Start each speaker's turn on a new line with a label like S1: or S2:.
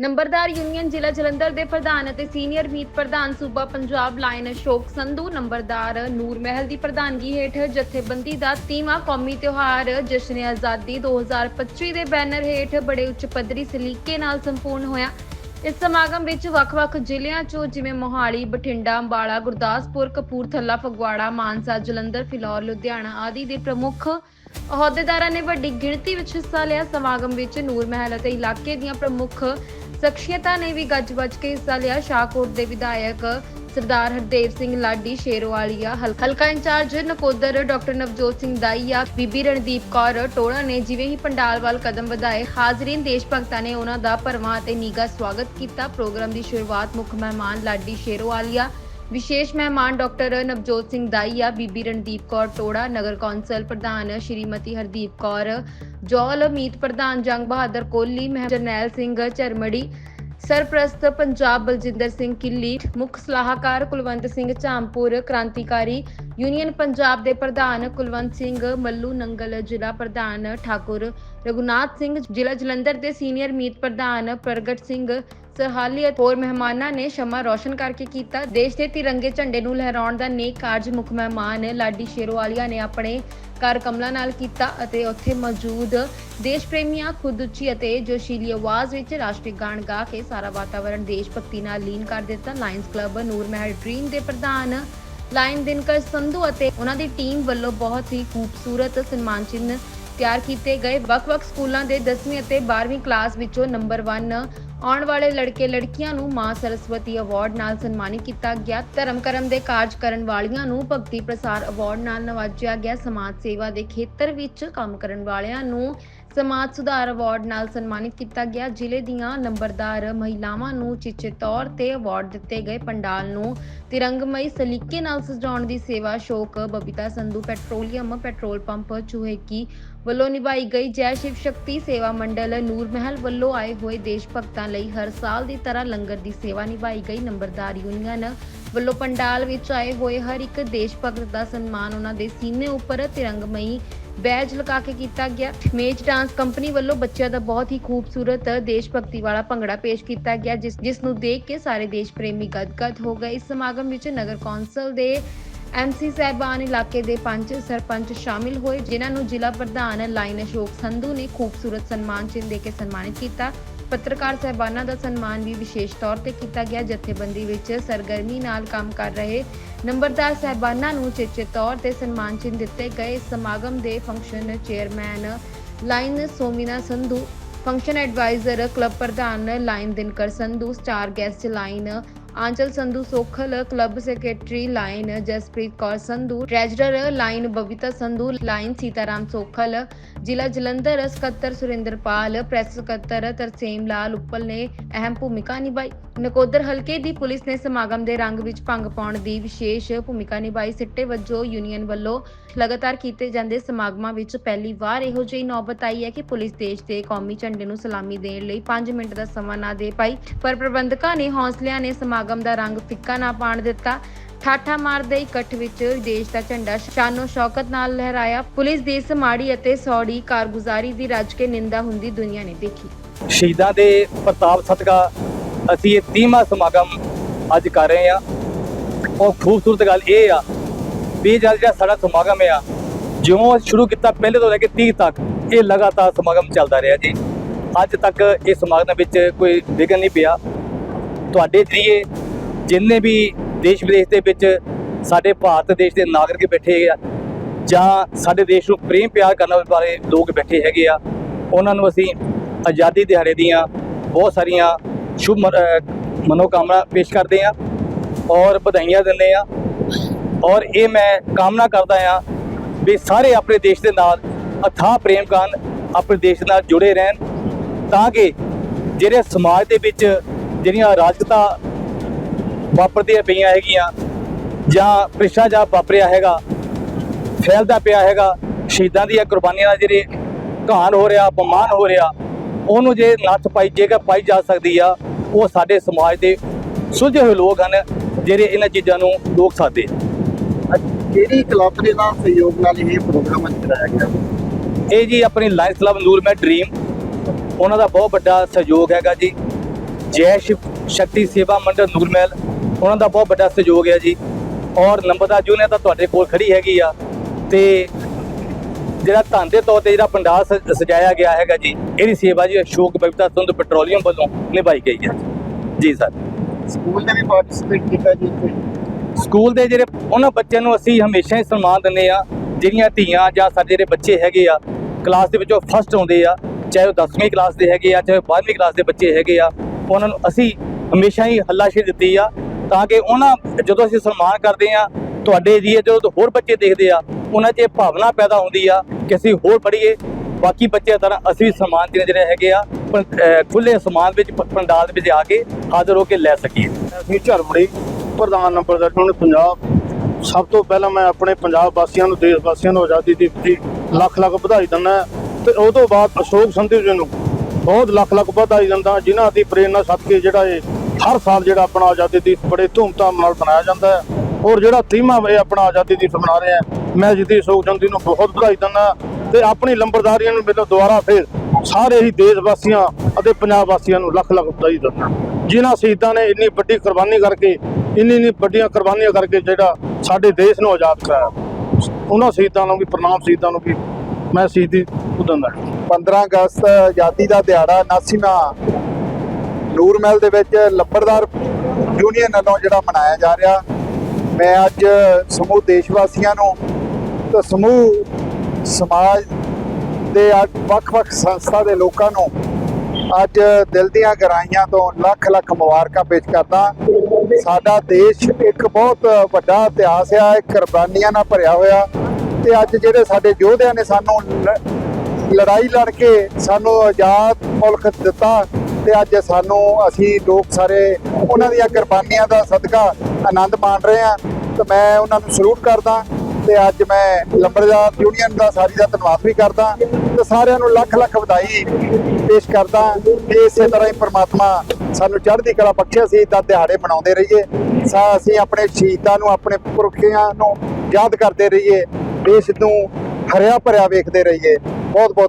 S1: ਨੰਬਰਦਾਰ ਯੂਨੀਅਨ ਜ਼ਿਲ੍ਹਾ ਜਲੰਧਰ ਦੇ ਪ੍ਰਧਾਨ ਅਤੇ ਸੀਨੀਅਰ ਮੀਤ ਪ੍ਰਧਾਨ ਸੂਬਾ ਪੰਜਾਬ ਲਾਇਨ ਅਸ਼ੋਕ ਸੰਧੂ ਨੰਬਰਦਾਰ ਨੂਰ ਮਹਿਲ ਦੀ ਪ੍ਰਧਾਨਗੀ ਹੇਠ ਜਥੇਬੰਦੀ ਦਾ ਤੀਵਾਂ ਕੌਮੀ ਤਿਉਹਾਰ ਜਸ਼ਨ ਆਜ਼ਾਦੀ 2025 ਦੇ ਬੈਨਰ ਹੇਠ ਬੜੇ ਉੱਚ ਪੱਧਰੀ ਸਲੀਕੇ ਨਾਲ ਸੰਪੂਰਨ ਹੋਇਆ। ਇਸ ਸਮਾਗਮ ਵਿੱਚ ਵੱਖ-ਵੱਖ ਜ਼ਿਲ੍ਹਿਆਂ ਚੋਂ ਜਿਵੇਂ ਮੋਹਾਲੀ, ਬਠਿੰਡਾ, ਅੰਬਾਲਾ, ਗੁਰਦਾਸਪੁਰ, ਕਪੂਰਥਲਾ, ਫਗਵਾੜਾ, ਮਾਨਸਾ, ਜਲੰਧਰ, ਫਿਲੌਰ, ਲੁਧਿਆਣਾ ਆਦਿ ਦੇ ਪ੍ਰਮੁੱਖ ਅਹੁਦੇਦਾਰਾਂ ਨੇ ਵੱਡੀ ਗਿਣਤੀ ਵਿੱਚ ਹਿੱਸਾ ਲਿਆ। ਸਮਾਗਮ ਵਿੱਚ ਨੂਰ ਮਹਿਲ ਅਤੇ ਇਲਾਕੇ ਦੀਆਂ ਪ੍ਰਮੁੱਖ ਸ਼ਖਸੀਅਤਾਂ ਨੇ ਵੀ ਗੱਜ-ਵੱਜ ਕੇ ਹਿੱਸਾ ਲਿਆ। ਸ਼ਾਹਕੋਟ ਦੇ ਵਿਧਾਇਕ ਸਰਦਾਰ ਹਰਦੇਵ ਸਿੰਘ ਲਾਡੀ ਸ਼ੇਰੋਵਾਲੀਆ, ਹਲ- ਹਲਕਾ ਇੰਚਾਰਜ ਨਕੋਦਰ ਡਾਕਟਰ ਨਵਜੋਤ ਸਿੰਘ ਦਾਈਆ, ਬੀਬੀ ਰਣਦੀਪ ਕੌਰ ਟੋੜਾ ਨੇ ਜਿਵੇਂ ਹੀ ਪੰਡਾਲ ਵੱਲ ਕਦਮ ਵਧਾਏ, ਹਾਜ਼ਰੀਨ ਦੇਸ਼ ਭਗਤਾਂ ਨੇ ਉਹਨਾਂ ਦਾ ਭਰਵਾਂ ਅਤੇ ਨੀਗਾ ਸਵਾਗਤ ਕੀਤਾ। ਪ੍ਰੋਗਰਾਮ ਦੀ ਸ਼ੁਰੂਆਤ ਮੁੱਖ ਮਹਿਮਾਨ ਲਾਡੀ ਸ਼ੇਰੋਵਾਲੀਆ ਵਿਸ਼ੇਸ਼ ਮਹਿਮਾਨ ਡਾਕਟਰ ਨਵਜੋਤ ਸਿੰਘ ਦਾਈਆ ਬੀਬੀ ਰਣਦੀਪ ਕੌਰ ਟੋੜਾ, ਨਗਰ ਕੌਂਸਲ ਪ੍ਰਧਾਨ ਸ਼੍ਰੀਮਤੀ ਹਰਦੀਪ ਕੌਰ ਜੌਲ ਮੀਤ ਪ੍ਰਧਾਨ ਜੰਗ ਬਹਾਦਰ ਕੋਹਲੀ, ਮਹਿ ਜਰਨੈਲ ਸਿੰਘ ਝਰਮੜੀ ਸਰਪ੍ਰਸਤ ਪੰਜਾਬ ਬਲਜਿੰਦਰ ਸਿੰਘ ਕਿੱਲੀ, ਮੁੱਖ ਸਲਾਹਕਾਰ ਕੁਲਵੰਤ ਸਿੰਘ ਝਾਮਪੁਰ ਕ੍ਰਾਂਤੀਕਾਰੀ ਯੂਨੀਅਨ ਪੰਜਾਬ ਦੇ ਪ੍ਰਧਾਨ ਕੁਲਵੰਤ ਸਿੰਘ ਮੱਲੂ ਨੰਗਲ, ਜ਼ਿਲ੍ਹਾ ਪ੍ਰਧਾਨ ਠਾਕੁਰ ਰਘੁਨਾਥ ਸਿੰਘ, ਜ਼ਿਲ੍ਹਾ ਜਲੰਧਰ ਦੇ ਸੀਨੀਅਰ ਮੀਤ ਪ੍ਰਧਾਨ ਪ੍ਰਗਟ ਸਿੰਘ ਸਰਹਾਲੀ ਅਤੇ ਹੋਰ ਮਹਿਮਾਨਾਂ ਨੇ ਸ਼ਮਾ ਰੋਸ਼ਨ ਕਰਕੇ ਕੀਤਾ। ਦੇਸ਼ ਦੇ ਤਿਰੰਗੇ ਝੰਡੇ ਨੂੰ ਲਹਿਰਾਉਣ ਦਾ ਨੇਕ ਕਾਰਜ ਮੁੱਖ ਮਹਿਮਾਨ ਲਾਡੀ ਸ਼ੇਰਵਾਲੀਆ ਨੇ ਆਪਣੇ ਕਰ ਕਮਲਾ ਨਾਲ ਕੀਤਾ ਅਤੇ ਉੱਥੇ ਮੌਜੂਦ ਦੇਸ਼ ਪ੍ਰੇਮੀਆਂ ਖੁਦ ਉੱਚੀ ਅਤੇ ਜੋਸ਼ੀਲੀ ਆਵਾਜ਼ ਵਿੱਚ ਰਾਸ਼ਟਰੀ ਗਾਣ ਗਾ ਕੇ ਸਾਰਾ ਵਾਤਾਵਰਣ ਦੇਸ਼ ਭਗਤੀ ਨਾਲ ਲੀਨ ਕਰ ਦਿੱਤਾ। Lions club Noor Mahal dream ਦੇ ਪ੍ਰਧਾਨ ਲਾਇਨ ਦਿਨਕਰ ਸੰਧੂ ਅਤੇ ਉਹਨਾਂ ਦੀ ਟੀਮ ਵੱਲੋਂ ਬਹੁਤ ਹੀ ਖੂਬਸੂਰਤ ਸਨਮਾਨ ਚਿੰਨ੍ਹ ਤਿਆਰ ਕੀਤੇ ਗਏ। ਵੱਖ-ਵੱਖ ਸਕੂਲਾਂ ਦੇ 10ਵੀਂ ਅਤੇ 12ਵੀਂ ਕਲਾਸ ਵਿੱਚੋਂ ਨੰਬਰ 1 ਆਉਣ ਵਾਲੇ ਲੜਕੇ ਲੜਕੀਆਂ ਨੂੰ ਮਾਂ ਸਰਸਵਤੀ ਅਵਾਰਡ ਨਾਲ ਸਨਮਾਨਿਤ ਕੀਤਾ ਗਿਆ। ਧਰਮ ਕਰਮ ਦੇ ਕਾਰਜ ਕਰਨ ਵਾਲੀਆਂ ਨੂੰ ਭਗਤੀ ਪ੍ਰਸਾਰ ਅਵਾਰਡ ਨਾਲ ਨਵਾਜਿਆ ਗਿਆ। ਸਮਾਜ ਸੇਵਾ ਦੇ ਖੇਤਰ ਵਿੱਚ ਕੰਮ ਕਰਨ ਵਾਲਿਆਂ ਨੂੰ ਸਮਾਜ ਸੁਧਾਰ ਅਵਾਰਡ ਨਾਲ ਸਨਮਾਨਿਤ ਕੀਤਾ ਗਿਆ। ਜ਼ਿਲ੍ਹੇ ਦੀਆਂ ਨੰਬਰਦਾਰ ਮਹਿਲਾਵਾਂ ਨੂੰ ਚਿੱਚੇ ਤੌਰ ਤੇ ਅਵਾਰਡ ਦਿੱਤੇ ਗਏ। ਪੰਡਾਲ ਨੂੰ ਤਿਰੰਗਮਈ ਸਲੀਕੇ ਨਾਲ ਸਜਾਉਣ ਦੀ ਸੇਵਾ ਸ਼ੋਕ Babita Sandhu petroleum petrol pump Chuheki ਵੱਲੋਂ ਨਿਭਾਈ ਗਈ। ਜੈ ਸ਼ਿਵ ਸ਼ਕਤੀ ਸੇਵਾ ਮੰਡਲ ਨੂਰ ਮਹਿਲ ਵੱਲੋਂ ਆਏ ਹੋਏ ਦੇਸ਼ ਭਗਤਾਂ ਲਈ ਹਰ ਸਾਲ ਦੀ ਤਰ੍ਹਾਂ ਲੰਗਰ ਦੀ ਸੇਵਾ ਨਿਭਾਈ ਗਈ। ਨੰਬਰਦਾਰ ਯੂਨੀਅਨ ਵੱਲੋਂ ਪੰਡਾਲ ਵਿੱਚ ਆਏ ਹੋਏ ਹਰ ਇੱਕ ਦੇਸ਼ ਭਗਤ ਦਾ ਸਨਮਾਨ ਉਹਨਾਂ ਦੇ ਸੀਨੇ ਉੱਪਰ ਤਿਰੰਗਮਈ ਬੈਜ ਲਗਾ ਕੇ ਕੀਤਾ ਗਿਆ। ਮੇਜ ਡਾਂਸ ਕੰਪਨੀ ਵੱਲੋਂ ਬੱਚਿਆਂ ਦਾ ਬਹੁਤ ਹੀ ਖੂਬਸੂਰਤ ਦੇਸ਼ ਭਗਤੀ ਵਾਲਾ ਭੰਗੜਾ ਪੇਸ਼ ਕੀਤਾ ਗਿਆ, ਜਿਸ ਜਿਸ ਨੂੰ ਦੇਖ ਕੇ ਸਾਰੇ ਦੇਸ਼ ਪ੍ਰੇਮੀ ਗਦਗਦ ਹੋ ਗਏ। ਇਸ ਸਮਾਗਮ ਵਿੱਚ ਨਗਰ ਕੌਂਸਲ ਦੇ ਐਮਸੀ ਸਾਹਿਬਾਨ ਇਲਾਕੇ ਦੇ ਪੰਜ ਸਰਪੰਚ ਸ਼ਾਮਿਲ ਹੋਏ, ਜਿਨ੍ਹਾਂ ਨੂੰ ਜ਼ਿਲ੍ਹਾ ਪ੍ਰਧਾਨ ਲਾਈਨ ਅਸ਼ੋਕ ਸੰਧੂ ਨੇ ਖੂਬਸੂਰਤ ਸਨਮਾਨ ਚਿੰਨ੍ਹ ਦੇ ਕੇ ਸਨਮਾਨਿਤ ਕੀਤਾ। ਪੱਤਰਕਾਰ ਸਹਿਬਾਨਾਂ ਦਾ ਸਨਮਾਨ ਵੀ ਵਿਸ਼ੇਸ਼ ਤੌਰ ਤੇ ਕੀਤਾ ਗਿਆ। ਜਥੇਬੰਦੀ ਵਿੱਚ ਸਰਗਰਮੀ ਨਾਲ ਕੰਮ ਕਰ ਰਹੇ ਨੰਬਰਦਾਰ ਸਹਿਬਾਨਾਂ ਨੂੰ ਚੇਚੇ ਤੌਰ ਤੇ ਸਨਮਾਨ ਚਿੰਨ੍ਹ ਦਿੱਤੇ ਗਏ। ਸਮਾਗਮ ਦੇ function chairman lion Somina Sandhu, function adviser club ਪ੍ਰਧਾਨ lion Dinkar Sandhu, star guest lion Aanchal Sandhu Sokhal club secretary lion Jaspreet Kaur Sandhu treasurer lion Babita Sandhu lion Sitaram Sokhal ਜ਼ਿਲ੍ਹਾ ਜਲੰਧਰ ਸਕੱਤਰ ਸੁਰਿੰਦਰਪਾਲ ਪ੍ਰੈਸ ਸਕੱਤਰ ਤਰਸੇਮ ਲਾਲ ਉੱਪਲ ਨੇ ਅਹਿਮ ਭੂਮਿਕਾ ਨਿਭਾਈ ਨਕੋਦਰ ਹਲਕੇ ਦੀ police ਨੇ ਸਮਾਗਮ ਦੇ ਰੰਗ ਵਿੱਚ ਭੰਗ ਪਾਉਣ ਦੀ ਵਿਸ਼ੇਸ਼ ਭੂਮਿਕਾ ਨਿਭਾਈ ਸਿੱਟੇ ਵਜੋਂ ਯੂਨੀਅਨ ਵੱਲੋਂ ਲਗਾਤਾਰ ਕੀਤੇ ਜਾਂਦੇ ਸਮਾਗਮਾਂ ਵਿੱਚ ਪਹਿਲੀ ਵਾਰ ਇਹੋ ਜਿਹੀ ਨੌਬਤ ਆਈ ਹੈ ਕਿ ਪੁਲਿਸ ਦੇਸ਼ ਦੇ ਕੌਮੀ ਝੰਡੇ ਨੂੰ ਸਲਾਮੀ ਦੇਣ ਲਈ 5 ਮਿੰਟ ਦਾ ਸਮਾਂ ਨਾ ਦੇ ਪਾਈ ਪਰ ਪ੍ਰਬੰਧਕਾਂ ਨੇ ਹੌਸਲਿਆਂ ਨੇ ਸਮਾਗਮ ਦਾ ਰੰਗ ਫਿੱਕਾ ਨਾ ਪਾਣ ਦਿੱਤਾ। ਠਾਠਾ ਮਾਰਦੇ ਇਕੱਠ ਵਿੱਚ ਦੇਸ਼ ਦਾ ਝੰਡਾ ਸ਼ਾਨੋ ਸ਼ੌਕਤ ਨਾਲ ਲਹਿਰਾਇਆ। ਪੁਲਿਸ ਦੀ ਇਸ ਮਾੜੀ ਅਤੇ ਸੌੜੀ ਕਾਰਗੁਜ਼ਾਰੀ ਦੀ ਰੱਜ ਕੇ ਨਿੰਦਾ ਹੁੰਦੀ ਦੁਨੀਆ ਨੇ ਦੇਖੀ।
S2: ਸ਼ਹੀਦਾਂ ਦੇ ਪ੍ਰਤਾਪ ਸਦਕਾ ਅਸੀਂ ਇਹ 30ਵਾਂ ਸਮਾਗਮ ਅੱਜ ਕਰ ਰਹੇ ਆ ਉਹ ਖੂਬਸੂਰਤ ਗੱਲ ਇਹ ਆ ਵੀ ਜਿਹੜਾ ਸਾਡਾ ਸਮਾਗਮ ਆ, ਜਿਉਂ ਸ਼ੁਰੂ ਕੀਤਾ ਪਹਿਲੇ ਤੋਂ ਲੈ ਕੇ 30 ਤੱਕ, ਇਹ ਲਗਾਤਾਰ ਸਮਾਗਮ ਚੱਲਦਾ ਰਿਹਾ ਜੀ। ਅੱਜ ਤੱਕ ਇਹ ਸਮਾਗਮ ਵਿੱਚ ਕੋਈ ਵਿਘਨ ਨਹੀਂ ਪਿਆ। ਤੁਹਾਡੇ ਜਰੀਏ ਜਿੰਨੇ ਵੀ ਦੇਸ਼ ਵਿਦੇਸ਼ ਦੇ ਵਿੱਚ ਸਾਡੇ ਭਾਰਤ ਦੇਸ਼ ਦੇ ਨਾਗਰਿਕ ਬੈਠੇ ਆ, ਜਾਂ ਸਾਡੇ ਦੇਸ਼ ਨੂੰ ਪ੍ਰੇਮ ਪਿਆਰ ਕਰਨ ਵਾਲੇ ਲੋਕ ਬੈਠੇ ਹੈਗੇ ਆ, ਉਹਨਾਂ ਨੂੰ ਅਸੀਂ ਆਜ਼ਾਦੀ ਦਿਹਾੜੇ ਦੀਆਂ ਬਹੁਤ ਸਾਰੀਆਂ ਸ਼ੁਭ ਮਨੋਕਾਮਨਾ ਪੇਸ਼ ਕਰਦੇ ਆ ਔਰ ਵਧਾਈਆਂ ਦਿੰਦੇ ਆ ਔਰ ਇਹ ਮੈਂ ਕਾਮਨਾ ਕਰਦਾ ਆ ਵੀ ਸਾਰੇ ਆਪਣੇ ਦੇਸ਼ ਦੇ ਨਾਲ ਅਥਾਹ ਪ੍ਰੇਮ ਕਰਨ, ਆਪਣੇ ਦੇਸ਼ ਨਾਲ ਜੁੜੇ ਰਹਿਣ, ਤਾਂ ਕਿ ਜਿਹੜੇ ਸਮਾਜ ਦੇ ਵਿੱਚ ਜਿਹੜੀਆਂ ਅਰਾਜਕਤਾ ਵਾਪਰਦੀਆਂ ਪਈਆਂ ਹੈਗੀਆਂ ਜਾਂ ਭ੍ਰਿਸ਼ਟਾਚਾਰ ਵਾਪਰਿਆ ਹੈਗਾ ਫੈਲਦਾ ਪਿਆ ਹੈਗਾ ਸ਼ਹੀਦਾਂ ਦੀਆਂ ਕੁਰਬਾਨੀਆਂ ਦਾ ਜਿਹੜੇ ਘਾਣ ਹੋ ਰਿਹਾ ਅਪਮਾਨ ਹੋ ਰਿਹਾ ਉਹਨੂੰ ਜੇ ਨੱਥ ਪਾਈ ਜੇਗਾ ਪਾਈ ਜਾ ਸਕਦੀ ਆ ਉਹ ਸਾਡੇ ਸਮਾਜ ਦੇ ਸੁਲਝੇ ਹੋਏ ਲੋਕ ਹਨ ਜਿਹੜੇ ਇਹਨਾਂ ਚੀਜ਼ਾਂ ਨੂੰ ਰੋਕ ਸਕਦੇ ਆ।
S3: ਕਿਹੜੀ ਕਲੱਬ ਦੇ ਨਾਲ ਸਹਿਯੋਗ ਨਾਲ ਇਹ ਪ੍ਰੋਗਰਾਮ ਕਰਾਇਆ ਗਿਆ?
S2: ਇਹ ਜੀ ਆਪਣੀ ਲਾਇਨਸ ਕਲੱਬ ਨੂਰ ਮੈਂ ਡ੍ਰੀਮ ਉਹਨਾਂ ਦਾ ਬਹੁਤ ਵੱਡਾ ਸਹਿਯੋਗ ਹੈਗਾ ਜੀ। ਜੈ ਸ਼ਿਵ ਸ਼ਕਤੀ ਸੇਵਾ ਮੰਡਲ ਨੂਰਮਹਿਲ ਉਹਨਾਂ ਦਾ ਬਹੁਤ ਵੱਡਾ ਸਹਿਯੋਗ ਹੈ ਜੀ। ਔਰ ਨੰਬਰਦਾਰ ਜੂਨੀਅਰ ਤਾਂ ਤੁਹਾਡੇ ਕੋਲ ਖੜੀ ਹੈਗੀ ਆ। ਤੇ ਜਿਹੜਾ ਧੰਨ ਦੇ ਤੌਰ ਤੇ ਜਿਹੜਾ ਪੰਡਾਲ ਸਜਾਇਆ ਗਿਆ ਹੈਗਾ ਜੀ ਇਹਦੀ ਸੇਵਾ ਜੀ ਅਸ਼ੋਕ ਬਬੀਤਾ ਸੰਧ ਪੈਟਰੋਲੀਅਮ ਵੱਲੋਂ ਨਿਭਾਈ ਗਈ ਹੈ। ਜੀ ਸਰ।
S3: ਸਕੂਲ ਨੇ ਵੀ ਪਾਰਟਿਸਿਪੇਟ ਕੀਤਾ ਜੀ
S2: ਸਕੂਲ ਦੇ ਜਿਹੜੇ ਉਹਨਾਂ ਬੱਚਿਆਂ ਨੂੰ ਅਸੀਂ ਹਮੇਸ਼ਾ ਹੀ ਸਨਮਾਨ ਦਿੰਦੇ ਆ ਜਿਹੜੀਆਂ ਧੀਆਂ ਜਾਂ ਸਾਡੇ ਜਿਹੜੇ ਬੱਚੇ ਹੈਗੇ ਆ ਕਲਾਸ ਦੇ ਵਿੱਚੋਂ ਫਸਟ ਆਉਂਦੇ ਆ। ਚਾਹੇ ਉਹ 10ਵੀਂ ਕਲਾਸ ਦੇ ਹੈਗੇ ਆ ਚਾਹੇ ਉਹ 12ਵੀਂ ਕਲਾਸ ਦੇ ਬੱਚੇ ਹੈਗੇ ਆ। ਉਹਨਾਂ ਨੂੰ ਅਸੀਂ ਹਮੇਸ਼ਾ ਹੀ ਹੱਲਾਸ਼ੇ ਦਿੱਤੀ ਆ ਤਾਂ ਕਿ ਉਹਨਾਂ ਜਦੋਂ ਅਸੀਂ ਸਨਮਾਨ ਕਰਦੇ ਆ, ਤੁਹਾਡੇ ਏਰੀਏ ਜਦੋਂ ਹੋਰ ਬੱਚੇ ਦੇਖਦੇ ਆ, ਉਹਨਾਂ 'ਚ ਇਹ ਭਾਵਨਾ ਪੈਦਾ ਹੁੰਦੀ ਆ ਕਿ ਅਸੀਂ ਹੋਰ ਪੜ੍ਹੀਏ। ਬਾਕੀ ਬੱਚਿਆਂ ਤਰ੍ਹਾਂ ਅਸੀਂ ਵੀ ਸਨਮਾਨ ਜਿਹੜੇ ਜਿਹੜੇ ਹੈਗੇ ਆ ਖੁੱਲੇ ਸਮਾਨ ਵਿੱਚ ਪੰਡਾਲ ਦੇ ਵਿੱਚ ਆ ਕੇ ਹਾਜ਼ਰ ਹੋ ਕੇ ਲੈ ਸਕੀਏ।
S4: ਅਸੀਂ ਝਰਮੜੀ, ਪ੍ਰਧਾਨ ਨੰਬਰਦਾਰ ਹੁਣ ਪੰਜਾਬ। ਸਭ ਤੋਂ ਪਹਿਲਾਂ ਮੈਂ ਆਪਣੇ ਪੰਜਾਬ ਵਾਸੀਆਂ ਨੂੰ, ਦੇਸ਼ ਵਾਸੀਆਂ ਨੂੰ ਆਜ਼ਾਦੀ ਦਿਵਸ ਦੀ ਲੱਖ ਲੱਖ ਵਧਾਈ ਦਿੰਦਾ ਤੇ ਉਹ ਤੋਂ ਬਾਅਦ ਅਸ਼ੋਕ ਸੰਧੂ ਜੀ ਨੂੰ ਬਹੁਤ ਲੱਖ ਲੱਖ ਵਧਾਈ ਦਿੰਦਾ ਜਿਨ੍ਹਾਂ ਦੀ ਪ੍ਰੇਰਣਾ ਸਦਕੇ ਜਿਹੜਾ ਇਹ ਹਰ ਸਾਲ ਜਿਹੜਾ ਆਪਣਾ ਆਜ਼ਾਦੀ ਦਿਵਸ ਬੜੇ ਧੂਮਧਾਮ ਨਾਲ ਮਨਾਇਆ ਜਾਂਦਾ ਹੈ। ਔਰ ਜਿਹੜਾ ਤੀਮਾ ਇਹ ਆਪਣਾ ਆਜ਼ਾਦੀ ਦਿਵਸ ਮਨਾ ਰਹੇ ਆ ਮੈਂ ਜਿੱਦੀ ਅਸ਼ੋਕ ਸੰਧੂ ਨੂੰ ਬਹੁਤ ਵਧਾਈ ਦਿੰਦਾ ਤੇ ਆਪਣੀ ਲੰਬਰਦਾਰੀਆਂ ਨੂੰ ਮੈਨੂੰ ਦੁਬਾਰਾ ਫੇਰ ਸਾਰੇ ਹੀ ਦੇਸ਼ ਵਾਸੀਆਂ ਅਤੇ ਪੰਜਾਬ ਵਾਸੀਆਂ ਨੂੰ ਲੱਖ ਲੱਖ ਵਧਾਈ ਦਿੰਦਾ ਜਿਨ੍ਹਾਂ ਸ਼ਹੀਦਾਂ ਨੇ ਇੰਨੀ ਵੱਡੀ ਕੁਰਬਾਨੀ ਕਰਕੇ, ਇੰਨੀ ਇੰਨੀ ਵੱਡੀਆਂ ਕੁਰਬਾਨੀਆਂ ਕਰਕੇ ਜਿਹੜਾ ਸਾਡੇ ਦੇਸ਼ ਨੂੰ ਆਜ਼ਾਦ ਕਰਾਇਆ। ਉਹਨਾਂ ਸ਼ਹੀਦਾਂ ਨੂੰ ਵੀ, ਪ੍ਰਣਾਮ ਸ਼ਹੀਦਾਂ ਨੂੰ ਵੀ ਮੈਂ ਸ਼ਹੀਦੀ ਉਦੰਦਾ
S3: 15 ਅਗਸਤ ਆਜ਼ਾਦੀ ਦਾ ਦਿਹਾੜਾ 79ਵਾਂ ਨੂਰਮਹਿਲ ਦੇ ਵਿੱਚ ਲੱਬੜਦਾਰ ਯੂਨੀਅਨ ਵੱਲੋਂ ਜਿਹੜਾ ਮਨਾਇਆ ਜਾ ਰਿਹਾ। ਮੈਂ ਅੱਜ ਸਮੂਹ ਦੇਸ਼ ਵਾਸੀਆਂ ਨੂੰ ਤੇ ਸਮੂਹ ਸਮਾਜ ਦੇ ਅੱਜ ਵੱਖ-ਵੱਖ ਸੰਸਥਾ ਦੇ ਲੋਕਾਂ ਨੂੰ ਅੱਜ ਦਿਲ ਦੀਆਂ ਗਹਿਰਾਈਆਂ ਤੋਂ ਲੱਖ ਲੱਖ ਮੁਬਾਰਕਾਂ ਪੇਸ਼ ਕਰਦਾ ਸਾਡਾ ਦੇਸ਼ ਇੱਕ ਬਹੁਤ ਵੱਡਾ ਇਤਿਹਾਸ ਆ, ਇੱਕ ਕੁਰਬਾਨੀਆਂ ਨਾਲ ਭਰਿਆ ਹੋਇਆ। ਤੇ ਅੱਜ ਜਿਹੜੇ ਸਾਡੇ ਯੋਧਿਆਂ ਨੇ ਸਾਨੂੰ ਲੜਾਈ ਲੜ ਕੇ ਸਾਨੂੰ ਆਜ਼ਾਦ ਮੁਲਕ ਦਿੱਤਾ ਤੇ ਅੱਜ ਸਾਨੂੰ ਅਸੀਂ ਲੋਕ ਸਾਰੇ ਉਹਨਾਂ ਦੀਆਂ ਕੁਰਬਾਨੀਆਂ ਦਾ ਸਦਕਾ ਆਨੰਦ ਮਾਣ ਰਹੇ ਆ ਤੇ ਮੈਂ ਉਹਨਾਂ ਨੂੰ ਸਲੂਟ ਕਰਦਾ ਤੇ ਅੱਜ ਮੈਂ ਲੰਬੜਦਾਰ ਯੂਨੀਅਨ ਦਾ ਸਾਰੀ ਦਾ ਧੰਨਵਾਦ ਵੀ ਕਰਦਾ ਤੇ ਸਾਰਿਆਂ ਨੂੰ ਲੱਖ ਲੱਖ ਵਧਾਈ ਪੇਸ਼ ਕਰਦਾ ਤੇ ਇਸੇ ਤਰ੍ਹਾਂ ਹੀ ਪ੍ਰਮਾਤਮਾ ਸਾਨੂੰ ਚੜ੍ਹਦੀ ਕਲਾ ਬਖਸ਼ਿਆ ਸੀ ਤਾਂ ਦਿਹਾੜੇ ਮਨਾਉਂਦੇ ਰਹੀਏ। ਸਾ ਅਸੀਂ ਆਪਣੇ ਸ਼ਹੀਦਾਂ ਨੂੰ, ਆਪਣੇ ਪੁਰਖਿਆਂ ਨੂੰ ਯਾਦ ਕਰਦੇ ਰਹੀਏ। ਦੇਸ਼ ਨੂੰ ਹਰਿਆ ਭਰਿਆ ਵੇਖਦੇ ਰਹੀਏ। ਬਹੁਤ ਬਹੁਤ